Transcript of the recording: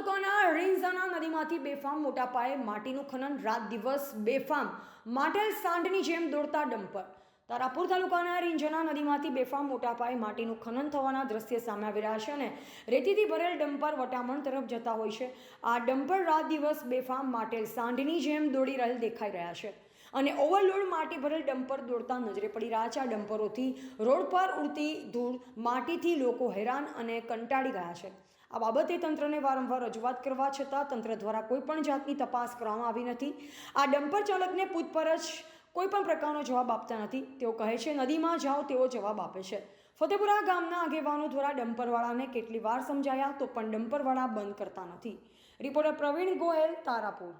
તાલુકાના રીંઝાના નદીમાંથી બેફામ મોટા પાયે માટીનું ખનન, રાત દિવસ બેફામ માટેલ સાંઢની જેમ દોડતા ડમ્પર. તારાપુર તાલુકાના રીંઝના નદીમાંથી બેફામ મોટા પાયે માટીનું ખનન થવાના દ્રશ્ય સામે આવી રહ્યા છે અને રેતીથી ભરેલ ડમ્પર વટામણ તરફ જતા હોય છે. આ ડમ્પર રાત દિવસ બેફામ માટેલ સાંઢની જેમ દોડી રહેલ દેખાઈ રહ્યા છે અને ઓવરલોડ માટી ભરેલ ડમ્પર દોડતા નજરે પડી રહ્યા છે. આ ડમ્પરોથી રોડ પર ઉડતી ધૂળ માટીથી લોકો હેરાન અને કંટાળી ગયા છે. આ બાબતે તંત્રને વારંવાર રજૂઆત કરવા છતાં તંત્ર દ્વારા કોઈપણ જાતની તપાસ કરવામાં આવી નથી. આ ડમ્પર ચાલકને પૂછપરછ કોઈ પણ પ્રકારનો જવાબ આપતા નથી. તેઓ કહે છે, નદીમાં જાઓ તેવો જવાબ આપે છે. ફતેપુરા ગામના આગેવાનો દ્વારા ડમ્પરવાળાને કેટલી વાર સમજાયા તો પણ ડમ્પરવાળા બંધ કરતા નથી. રિપોર્ટર પ્રવીણ ગોહેલ તારાપુર.